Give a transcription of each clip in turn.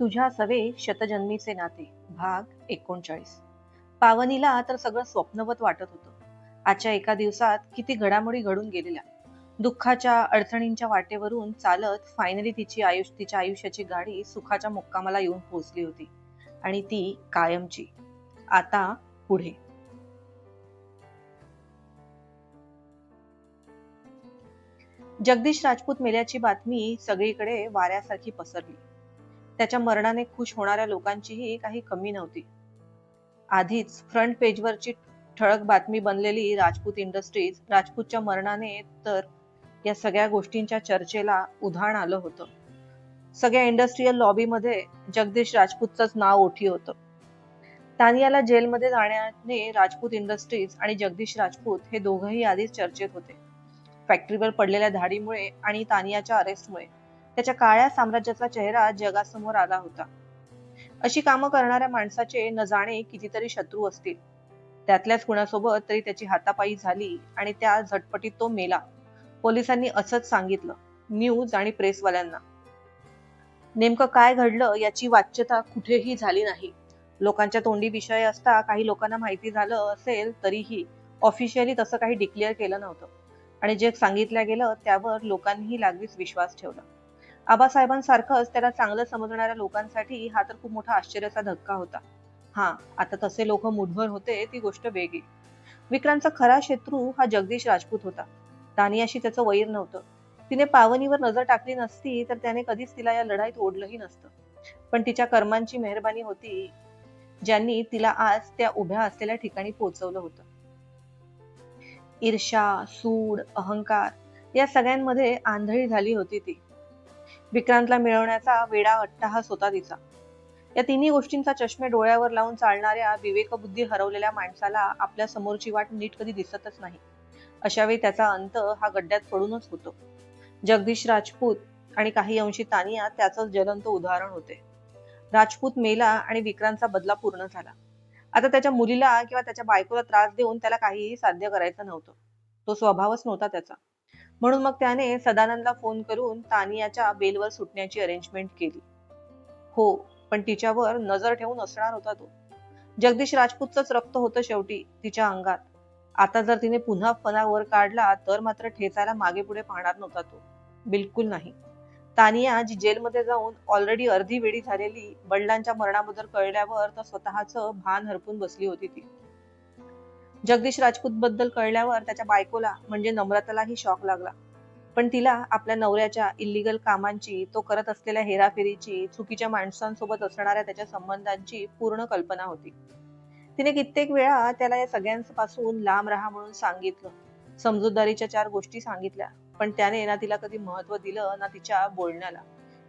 तुझ्या सवे शतजन्मीचे नाते भाग एकोणचाळीस. पावनीला तर सगळं स्वप्नवत वाटत होतं. आजच्या एका दिवसात किती घडामोडी घडून गेलेल्या. दुःखाच्या अडचणींच्या वाटेवरून चालत फायनली तिची आयुष्य तिच्या आयुष्याची गाडी सुखाच्या मुक्कामाला येऊन पोहोचली होती. आणि ती कायमची. आता पुढे. जगदीश राजपूत मेल्याची बातमी सगळीकडे वाऱ्यासारखी पसरली. त्याच्या मरणाने खुश होणाऱ्या लोकांचीही काही कमी नव्हती. आधीच फ्रंट पेजवरची ठळक बातमी बनलेली राजपूत इंडस्ट्रीज राजपूतच्या मरणाने तर या सगळ्या गोष्टींच्या चर्चेला उधाण आलं होतं. सगळ्या इंडस्ट्रीयल लॉबीमध्ये जगदीश राजपूतचंच नाव ओठी होतं. तानियाला जेलमध्ये जाण्याने राजपूत इंडस्ट्रीज आणि जगदीश राजपूत हे दोघंही आधीच चर्चेत होते. फॅक्टरीवर पडलेल्या धाडीमुळे आणि तानियाच्या अरेस्टमुळे त्याच्या काळ्या साम्राज्याचा चेहरा जगासमोर आला होता. अशी कामं करणाऱ्या माणसाचे न जाणे कितीतरी शत्रू असतील. त्यातल्याच कुणासोबत तरी त्याची हातापायी झाली आणि त्या झटपटीत तो मेला. पोलिसांनी असंच सांगितलं. न्यूज आणि प्रेसवाल्यांना. नेमकं काय घडलं याची वाच्यता कुठेही झाली नाही. लोकांच्या तोंडी विषय असता काही लोकांना माहिती झालं असेल तरीही ऑफिशियली तसं काही डिक्लेअर केलं नव्हतं. आणि जे सांगितलं गेलं त्यावर लोकांनीही लागलीच विश्वास ठेवला. आबासाहेबांसारखंच त्याला चांगलं समजणाऱ्या लोकांसाठी हा तर खूप मोठा आश्चर्याचा धक्का होता. हा आता तसे लोक मुठभर होते ती गोष्ट वेगळी. विक्रांतचा खरा शत्रू हा जगदीश राजपूत होता. दानियाशी त्याचं वैर नव्हतं. तिने पावनीवर नजर टाकली नसती तर त्याने कधीच तिला या लढाईत ओढलंही नसतं. पण तिच्या कर्मांची मेहरबानी होती ज्यांनी तिला आज त्या उभ्या असलेल्या ठिकाणी पोहोचवलं होतं. ईर्षा सूड अहंकार या सगळ्यांमध्ये आंधळी झाली होती ती. विक्रांतला मिळवण्याचा वेडा अट्टहास होता तिचा. या तिन्ही गोष्टींचा चष्मे डोळ्यावर लावून चालणाऱ्या विवेकबुद्धी हरवलेल्या माणसाला आपल्या समोरची वाट नीट कधी दिसतच नाही. अशा वेळी त्याचा अंत हा गड्ड्यात पडूनच होतो. जगदीश राजपूत आणि काही अंशी तानिया त्याच ज्वलंत उदाहरण होते. राजपूत मेला आणि विक्रांतचा बदला पूर्ण झाला. आता त्याच्या मुलीला किंवा त्याच्या बायकोला त्रास देऊन त्याला काहीही साध्य करायचं नव्हतं. तो स्वभावच नव्हता त्याचा. म्हणून मग त्याने सदानंदला फोन करून तानियाच्या बेलवर सुटण्याची अरेंजमेंट केली. हो पण तिच्यावर नजर ठेवून असणार होता तो. जगदीश राजपूतच रक्त होतं शेवटी तिच्या अंगात. आता जर तिने पुन्हा फणा वर काढला तर मात्र ठेचायला मागे पुढे पाहणार नव्हता तो. बिलकुल नाही. तानिया जी जेलमध्ये जाऊन ऑलरेडी अर्धी वेळी झालेली वडिलांच्या मरणाबद्दल कळल्यावर तर स्वतःच भान हरपून बसली होती ती. जगदीश राजपूत बद्दल कळल्यावर त्याच्या बायकोला म्हणजे नम्रतालाही शॉक लागला. पण तिला आपल्या नवऱ्याच्या इलिगल कामांची तो करत असलेल्या हेराफेरीची चुकीच्या माणसांसोबत असणाऱ्या त्याच्या संबंधांची पूर्ण कल्पना होती. तिने कित्येक वेळा त्याला या सगळ्यांपासून लांब राहा म्हणून सांगितलं. समजूतदारीच्या चार गोष्टी सांगितल्या पण त्याने ना तिला कधी महत्त्व दिलं ना तिच्या बोलण्याला.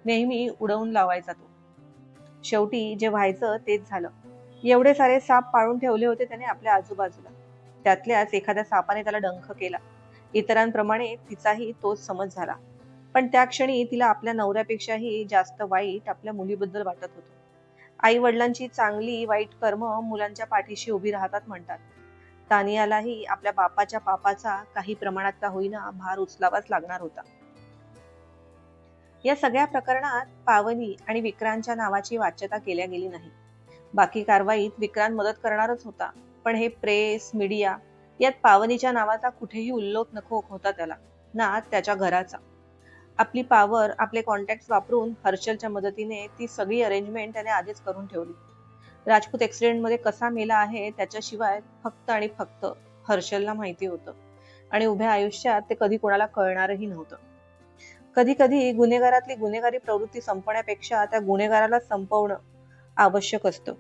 नेहमी उडवून लावायचा तो. शेवटी जे व्हायचं तेच झालं. एवढे सारे साप पाळून ठेवले होते त्याने आपल्या आजूबाजूला. त्यातल्याच एखाद्या सापाने त्याला डंख केला. इतरांप्रमाणे तिचाही तोच समज झाला. पण त्या क्षणी तिला आपल्या नवऱ्यापेक्षाही जास्त वाईट आपल्या मुलीबद्दल वाटत होतं. आई वडिलांची चांगली वाईट कर्म मुलांच्या पाठीशी उभी राहतात म्हणतात. तानियालाही आपल्या बापाच्या पापाचा काही प्रमाणात का होईना भार उचलावाच लागणार होता. या सगळ्या प्रकरणात पावनी आणि विक्रांतच्या नावाची वाच्यता केल्या गेली नाही. बाकी कारवाईत विक्रांत मदत करणारच होता. पण हे प्रेस मीडिया यात पावनीच्या नावाचा कुठेही उल्लेख नको होता त्याला ना त्याच्या घराचा. आपली पावर आपले कॉन्टॅक्ट वापरून हर्षलच्या मदतीने ती सगळी अरेंजमेंट त्याने आधीच करून ठेवली. राजपूत ऍक्सिडेंटमध्ये कसा मेला आहे त्याच्याशिवाय फक्त आणि फक्त हर्षलला माहिती होतं आणि उभ्या आयुष्यात ते कधी कोणाला कळणारही नव्हतं. कधी कधी गुन्हेगारातली गुन्हेगारी प्रवृत्ती संपण्यापेक्षा त्या गुन्हेगाराला संपवणं आवश्यक असतं.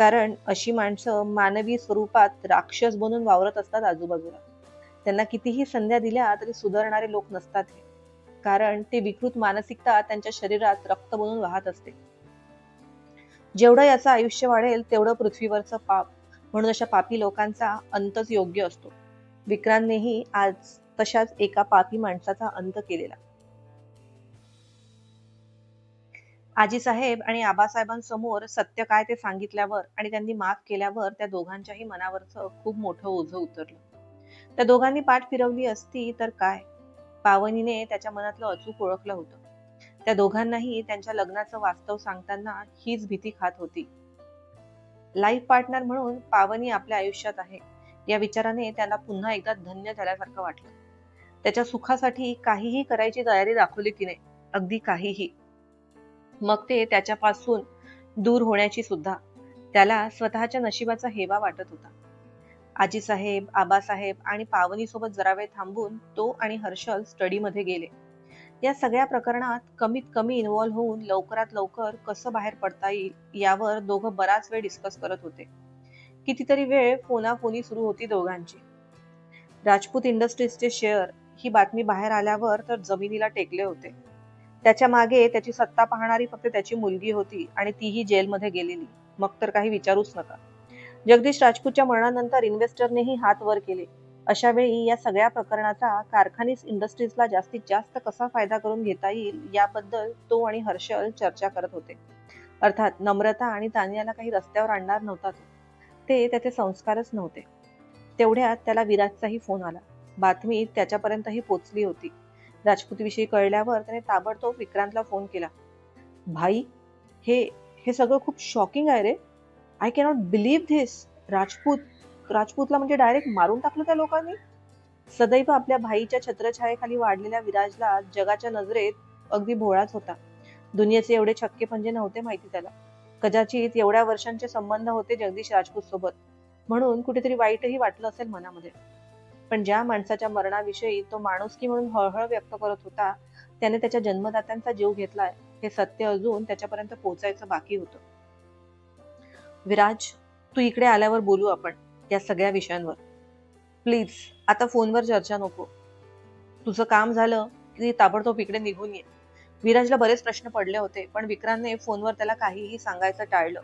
कारण अशी माणसं मानवी स्वरूपात राक्षस बनून वावरत असतात आजूबाजूला. त्यांना कितीही संध्या दिल्या तरी सुधारणारे लोक नसतात हे. कारण ते विकृत मानसिकता त्यांच्या शरीरात रक्त बनून वाहत असते. जेवढं याचं आयुष्य वाढेल तेवढं पृथ्वीवरचं पाप म्हणून अशा पापी लोकांचा अंतच योग्य असतो. विक्रांतनेही आज तशाच एका पापी माणसाचा अंत केलेला. आजीसाहेब आणि आबासाहेबांसमोर सत्य काय ते सांगितल्यावर आणि त्यांनी माफ केल्यावर त्या दोघांच्याही मनावरचं खूप मोठं ओझं उतरलं. त्या दोघांनी पाठ फिरवली असती तर काय? पावनीने त्याच्या मनातलं अचूक ओळखलं होतं. त्या दोघांनाही त्यांच्या लग्नाचं वास्तव सांगताना हीच भीती खात होती. लाईफ पार्टनर म्हणून पावनी आपल्या आयुष्यात आहे. या विचाराने त्याला पुन्हा एकदा धन्य झाल्यासारखं वाटलं. त्याच्या सुखासाठी काहीही करायची तयारी दाखवली तिने अगदी काहीही. मग ते त्याच्यापासून दूर होण्याची सुद्धा त्याला स्वतःच्या नशिबाचा हेवा वाटत होता. आजीसाहेब आबासाहेब आणि पावनीसोबत जरा वेळ थांबून तो आणि हर्षल स्टडीमध्ये गेले. या सगळ्या प्रकरणात कमीत कमी इन्व्हॉल्व्ह होऊन लवकरात लवकर कसं बाहेर पडता येईल यावर दोघं बराच वेळ डिस्कस करत होते. कितीतरी वेळ फोनाफोनी सुरू होती दोघांची. राजपूत इंडस्ट्रीजचे शेअर ही बातमी बाहेर आल्यावर तर जमिनीला टेकले होते. त्याच्यामागे त्याची सत्ता पाहणारी फक्त त्याची मुलगी होती आणि तीही जेलमध्ये गेलेली. मग तर काही विचारूच नका. जगदीश राजपूतच्या मरणानंतर इन्व्हेस्टरनेही हात वर केले. अशा वेळी या सगळ्या प्रकरणाचा कारखानीस इंडस्ट्रीजला जास्तीत जास्त कसा फायदा करून घेता येईल याबद्दल तो आणि हर्षल चर्चा करत होते. अर्थात नम्रता आणि तानियाला काही रस्त्यावर आणणार नव्हता तो. ते त्याचे संस्कारच नव्हते. तेवढ्यात त्याला विराजचाही फोन आला. बातमी त्याच्यापर्यंतही पोचली होती. राजपूतविषयी कळल्यावर त्याने ताबडतोब विक्रांतला फोन केला. भाई हे हे सगळं खूप शॉकिंग आहे रे. I cannot believe this Rajput राजपूतला म्हणजे डायरेक्ट मारून टाकलं त्या लोकांनी? सदैव आपल्या भाईच्या छत्रछायेखाली वाढलेल्या विराजला जगाच्या नजरेत अगदी भोळाच होता. दुनियेचे एवढे छक्के पंजे नव्हते माहिती त्याला. कदाचित एवढ्या वर्षांचे संबंध होते जगदीश राजपूत सोबत. म्हणून कुठेतरी वाईटही वाटलं असेल मनामध्ये. पण ज्या माणसाच्या मरणाविषयी तो माणुसकी म्हणून हळहळ व्यक्त करत होता त्याने त्याच्या जन्मदात्यांचा जीव घेतलाय हे सत्य अजून त्याच्यापर्यंत पोहोचायचं बाकी होतं. विराज तू इकडे आल्यावर बोलू आपण या सगळ्या विषयांवर. प्लीज आता फोनवर चर्चा नको. तुझं काम झालं की ताबडतोब इकडे निघून ये. विराजला बरेच प्रश्न पडले होते पण विक्रांतने फोनवर त्याला काहीही सांगायचं टाळलं.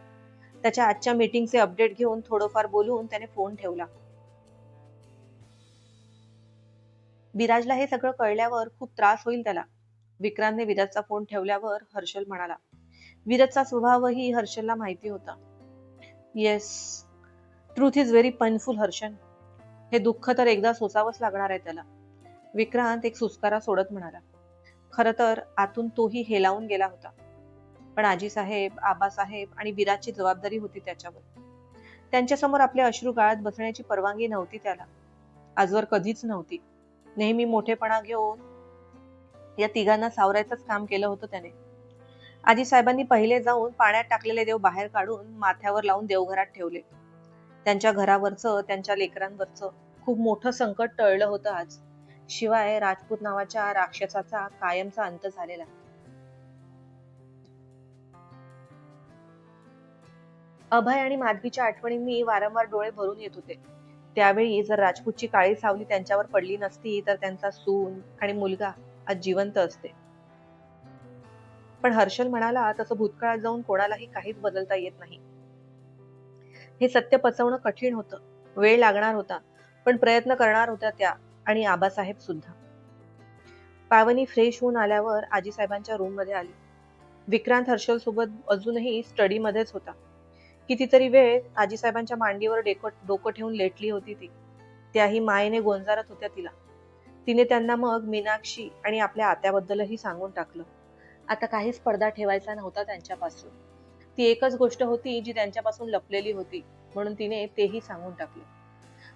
त्याच्या आजच्या मीटिंगचे अपडेट घेऊन थोडंफार बोलून त्याने फोन ठेवला. विराजला हे सगळं कळल्यावर खूप त्रास होईल त्याला. विक्रांतने विराजचा फोन ठेवल्यावर हर्षल म्हणाला विराजचा स्वभावही हर्षलला माहिती होता. Yes truth is very painful Harshan हे दुःख तर एकदा सोसावंच लागणार आहे त्याला. विक्रांत एक सुस्कारा सोडत म्हणाला खर तर आतून तोही हेलावून गेला होता. पण आजी साहेब आबासाहेब आणि विराजची जबाबदारी होती त्याच्यावर. त्यांच्यासमोर आपल्या अश्रू गाळात बसण्याची परवानगी नव्हती त्याला. आजवर कधीच नव्हती. नेहमी मोठेपणा घेऊन या तिघांना सावरायचंच काम केलं होतं त्याने. आजी साहेबांनी पहिले जाऊन पाण्यात टाकलेले देव बाहेर काढून माथ्यावर लावून देवघरात ठेवले. त्यांच्या घरावरचं त्यांच्या लेकरांवरचं खूप मोठं संकट टळलं होतं आज. शिवाय राजपूत नावाच्या राक्षसाचा कायमचा अंत झालेला. अभय आणि माधवीच्या आठवणींनी वारंवार डोळे भरून येत होते. त्यावेळी जर राजपूतची काळी सावली त्यांच्यावर पडली नसती तर त्यांचा सून आणि मुलगा आज जिवंत असते. पण हर्षल म्हणाला तसं भूतकाळात जाऊन कोणालाही काहीच बदलता येत नाही. हे सत्य पचवणं कठीण होतं. वेळ लागणार होता पण प्रयत्न करणार होत्या त्या आणि आबासाहेब सुद्धा. पावनी फ्रेश होऊन आल्यावर आजीसाहेबांच्या रूममध्ये आली. विक्रांत हर्षल सोबत अजूनही स्टडीमध्येच होता. कितीतरी वेळ आजीसाहेबांच्या मांडीवर डेकट डोकं ठेवून लेटली होती ती. त्याही मायेने गोंजारत होत्या तिला. तिने त्यांना मग मीनाक्षी आणि आपल्या आत्याबद्दलही सांगून टाकलं. आता काहीच पडदा ठेवायचा नव्हता त्यांच्यापासून. ती एकच गोष्ट होती जी त्यांच्यापासून लपलेली होती म्हणून तिने तेही सांगून टाकले.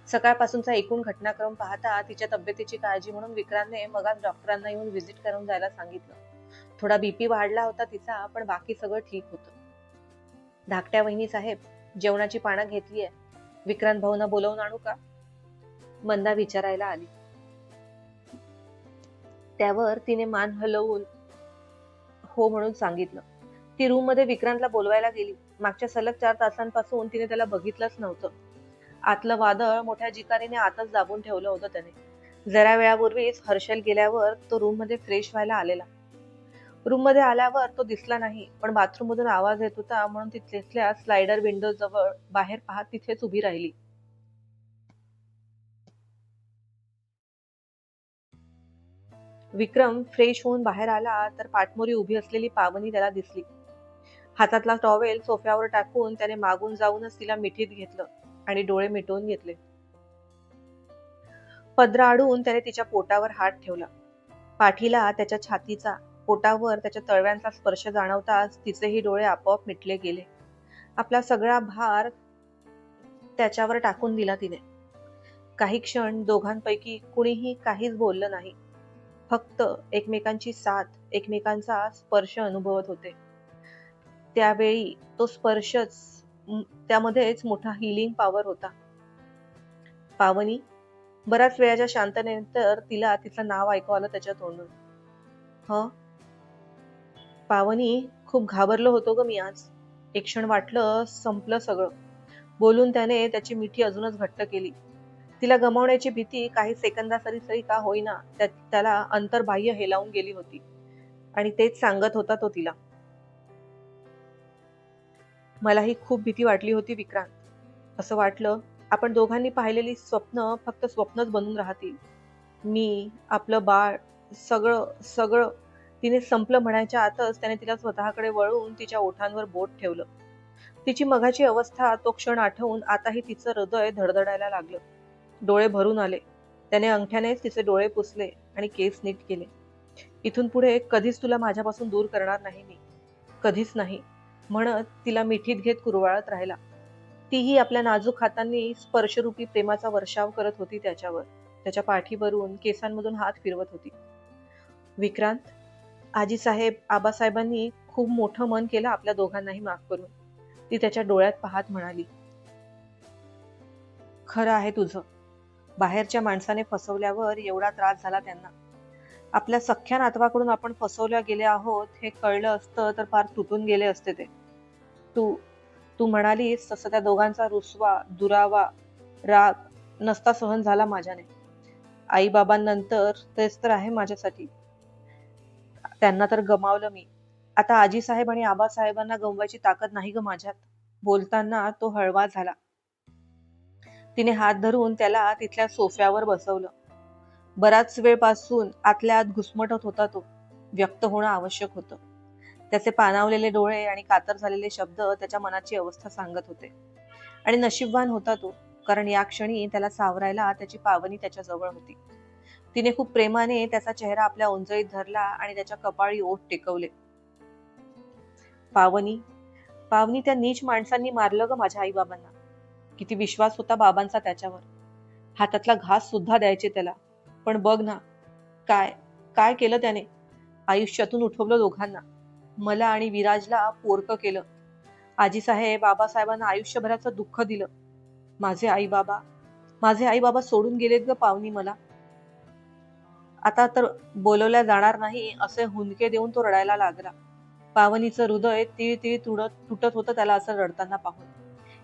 सकाळपासूनचा एकूण घटनाक्रम पाहता तिच्या तब्येतीची काळजी म्हणून विक्रांतने मगाच डॉक्टरांना येऊन व्हिजिट करून जायला सांगितलं. थोडा बीपी वाढला होता तिचा पण बाकी सगळं ठीक होतं. धाकट्या वहिनी साहेब जेवणाची पानं घेतलीय. विक्रांत भाऊना बोलवून आणू का? मंदा विचारायला आली. त्यावर तिने मान हलवून हो म्हणून सांगितलं. ती रूममध्ये विक्रांतला बोलवायला गेली. मागच्या सलग चार तासांपासून तिने त्याला बघितलंच नव्हतं. आतलं वादळ मोठ्या जिकारीने आतच दाबून ठेवलं होतं त्याने. जरा वेळापूर्वीच हर्षल गेल्यावर तो रूममध्ये फ्रेश व्हायला आलेला. रूममध्ये आल्यावर तो दिसला नाही पण बाथरूम मधून आवाज येत होता म्हणून तिथल्या स्लायडर विंडो जवळ बाहेर पाहत तिथेच उभी राहिली. विक्रम फ्रेश होऊन बाहेर आला तर पाठमोरी उभी असलेली पावनी त्याला दिसली. हातातला टॉवेल सोफ्यावर टाकून त्याने मागून जाऊनच तिला मिठीत घेतलं आणि डोळे मिटवून घेतले. पदराडून त्याने तिच्या पोटावर हात ठेवला. पाठीला त्याच्या छातीचा पोटावर त्याच्या तळव्यांचा स्पर्श जाणवताच तिचेही डोळे आपोआप मिटले गेले. आपला सगळा भार त्याच्यावर टाकून दिला तिने. काही क्षण दोघांपैकी कुणीही काहीच बोललं नाही. फक्त एकमेकांची साथ एकमेकांचा स्पर्श अनुभवत होते. त्यावेळी तो स्पर्शच त्यामध्येच मोठा हिलिंग पॉवर होता. पावनी बऱ्याच वेळाच्या शांततेनंतर तिला तिचं नाव ऐकू आलं त्याच्या तोंडून. ह? पावनी खूप घाबरलो होतो ग मी आज. एक क्षण वाटलं संपलं सगळं. बोलून त्याने त्याची मिठी अजूनच घट्ट केली. तिला गमावण्याची भीती काही सेकंदासरी तरी का होईना त्याला अंतर्बाह्य हेलावून गेली होती. आणि तेच सांगत होता तो तिला. मलाही खूप भीती वाटली होती विक्रांत. असं वाटलं आपण दोघांनी पाहिलेली स्वप्न फक्त स्वप्नच बनून राहतील. मी आपलं बाळ सगळं सगळं तिने संपलं म्हणायच्या आतच त्याने तिला स्वतःकडे वळवून तिच्या ओठांवर बोट ठेवलं. तिची मघाची अवस्था तो क्षण आठवून आताही तिचं हृदय धडधडायला लागलं. डोळे भरून आले. त्याने अंगठ्यानेच तिचे डोळे पुसले आणि केस नीट केले. इथून पुढे कधीच तुला माझ्यापासून दूर करणार नाही मी. कधीच नाही. म्हणत तिला मिठीत घेत कुरवाळत राहिला. तीही आपल्या नाजूक हातांनी स्पर्शरूपी प्रेमाचा वर्षाव करत होती त्याच्यावर. त्याच्या पाठीवरून केसांमधून हात फिरवत होती. विक्रांत आजीसाहेब आबासाहेबांनी खूप मोठं मन केलं आपल्या दोघांनाही माफ करून. ती त्याच्या डोळ्यात पाहत म्हणाली खरं आहे तुझं. बाहेरच्या माणसाने फसवल्यावर एवढा त्रास झाला त्यांना. आपल्या सख्या नातवाकडून आपण फसवल्या गेले आहोत हे कळलं असतं तर फार तुटून गेले असते ते. तू तू म्हणालीस तसं त्या दोघांचा रुसवा दुरावा राग नसता सहन झाला माझ्याने. आईबाबांनंतर तेच तर आहे माझ्यासाठी. त्यांना तर गमावलं मी. आता आजी साहेब आणि आबासाहेबांना गमवायची ताकद नाही ग माझ्यात. बोलताना तो हळवा झाला. तिने हात धरून त्याला तिथल्या सोफ्यावर बसवलं. बराच वेळपासून आतल्या आत घुसमटत होता तो. व्यक्त होणं आवश्यक होतं. त्याचे पानावलेले डोळे आणि कातर झालेले शब्द त्याच्या मनाची अवस्था सांगत होते. आणि नशीबवान होता तो कारण या क्षणी त्याला सावरायला त्याची पावनी त्याच्याजवळ होती. तिने खूप प्रेमाने त्याचा चेहरा आपल्या ओंजळीत धरला आणि त्याच्या कपाळी ओठ टेकवले. पावनी पावनी त्या नीच माणसांनी मारलं ग माझ्या आई बाबांना किती विश्वास होता बाबांचा त्याच्यावर. हातातला घास सुद्धा द्यायचे त्याला. पण बघ ना काय काय केलं त्याने? आयुष्यातून उठवलं दोघांना. मला आणि विराजला पोरकं केलं. आजीसाहेब बाबासाहेबांना आयुष्यभराचं दुःख दिलं. माझे आई बाबा माझे आई बाबा सोडून गेलेत ग पावनी मला. आता तर बोलवल्या जाणार नाही असे हुंदके देऊन तो रडायला लागला. पावनीचं हृदय तिळ तिळ तुडत तुटत होतं त्याला असं रडताना पाहून.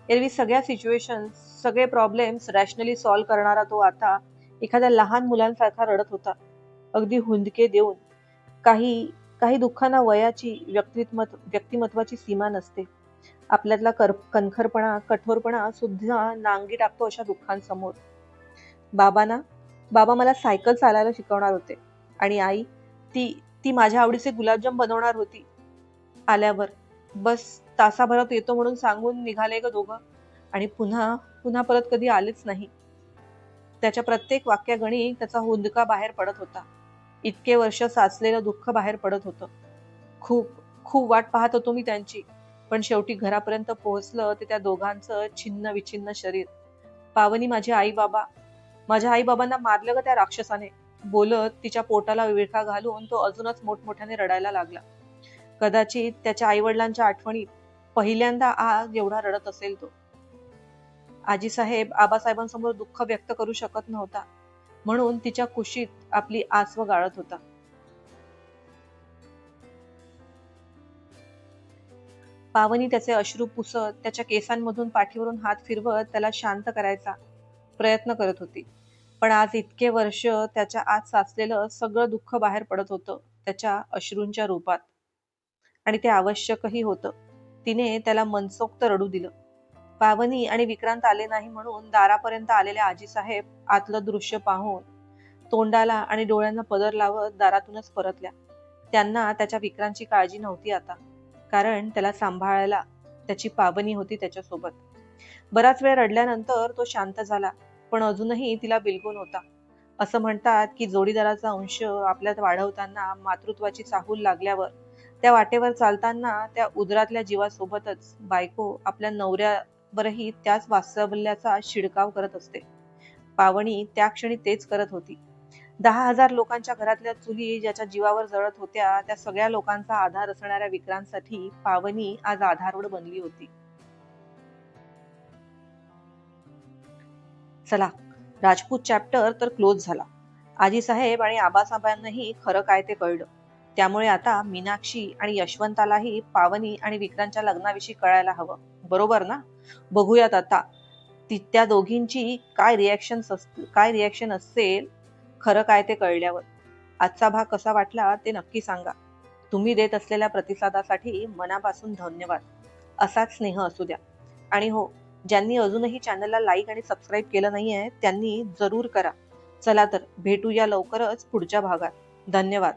एरवी सगळ्या सिच्युएशन सगळे प्रॉब्लेम्स रॅशनली सॉल्व्ह करणारा तो आता एखाद्या लहान मुलांसारखा रडत होता. अगदी हुंदके देऊन. काही काही दुःखांना वयाची व्यक्तिमत्व व्यक्तिमत्वाची सीमा नसते. आपल्यातला कर कणखरपणा कठोरपणा सुद्धा नांगी टाकतो अशा दुःखांसमोर. बाबांना बाबा मला सायकल चालायला शिकवणार होते. आणि आई ती ती माझ्या आवडीचे गुलाबजाम बनवणार होती. आल्यावर बस तासाभरात येतो म्हणून सांगून निघाले ग दोघं. आणि पुन्हा पुन्हा परत कधी आलेच नाही. त्याच्या प्रत्येक वाक्यागणी त्याचा हुंदका बाहेर पडत होता. इतके वर्ष साचलेलं दुःख बाहेर पडत होतं. खूप खूप वाट पाहत होतो मी त्यांची. पण शेवटी घरापर्यंत पोहोचलं ते त्या दोघांचं छिन्न विछिन्न शरीर. पावनी माझे आई बाबा माझ्या आई बाबांना मारलं ग त्या राक्षसाने. बोलत तिच्या पोटाला विळखा घालून तो अजूनच मोठमोठ्याने रडायला लागला. कदाचित त्याच्या आई वडिलांच्या आठवणीत पहिल्यांदा आज एवढा रडत असेल तो. आजी साहेब आबासाहेबांसमोर दुःख व्यक्त करू शकत नव्हता. म्हणून तिच्या कुशीत आपली आसव गाळत होता. पावनी त्याचे अश्रू पुसत त्याच्या केसांमधून पाठीवरून हात फिरवत त्याला शांत करायचा प्रयत्न करत होती. पण आज इतके वर्ष त्याच्या आत साचलेलं सगळं दुःख बाहेर पडत होतं त्याच्या अश्रूंच्या रूपात. आणि ते आवश्यकही होतं. तिने त्याला मनसोक्त रडू दिलं. पावनी आणि विक्रांत आले नाही म्हणून दारापर्यंत आलेल्या आजीसाहेब आतलं दृश्य पाहून तोंडाला आणि डोळ्यांना पदर लावत दारातूनच परतल्या. त्यांना त्याच्या विक्रांतची काळजी नव्हती आता. कारण त्याला सांभाळायला त्याची पावनी होती त्याच्यासोबत. बराच वेळ रडल्यानंतर तो शांत झाला. पण अजूनही तिला बिलगून होता. असं म्हणतात की जोडीदाराचा अंश आपल्यात वाढवताना मातृत्वाची चाहूल लागल्यावर त्या वाटेवर चालताना त्या उदरातल्या जीवासोबतच बायको आपल्या नवऱ्यावरही त्याच वास्तवल्याचा शिडकाव करत असते. पावणी त्या क्षणी तेच करत होती. दहा हजार लोकांच्या घरातल्या चुली ज्याच्या जीवावर जळत होत्या त्या सगळ्या लोकांचा आधार असणाऱ्या विक्रांसाठी पावनी आज आधारवड बनली होती. चला राजपूत चॅप्टर तर क्लोज झाला. आजी साहेब आणि आबासाहेबांनाही खरं काय ते कळलं. त्यामुळे आता मीनाक्षी आणि यशवंतालाही पावनी आणि विक्रांतच्या लग्नाविषयी कळायला हवं. बरोबर ना? बघूयात आता. ती त्या दोघींची काय रिॲक्शन काय रिॲक्शन असेल? खरं काय ते कळल्यावर. आजचा भाग कसा वाटला ते नक्की सांगा. तुम्ही देत असलेल्या प्रतिसादासाठी मनापासून धन्यवाद. असाच स्नेह असू द्या. आणि हो ज्यांनी अजूनही चॅनलला लाईक आणि सबस्क्राईब केलं नाही आहे त्यांनी जरूर करा. चला तर भेटूया लवकरच पुढच्या भागात. धन्यवाद.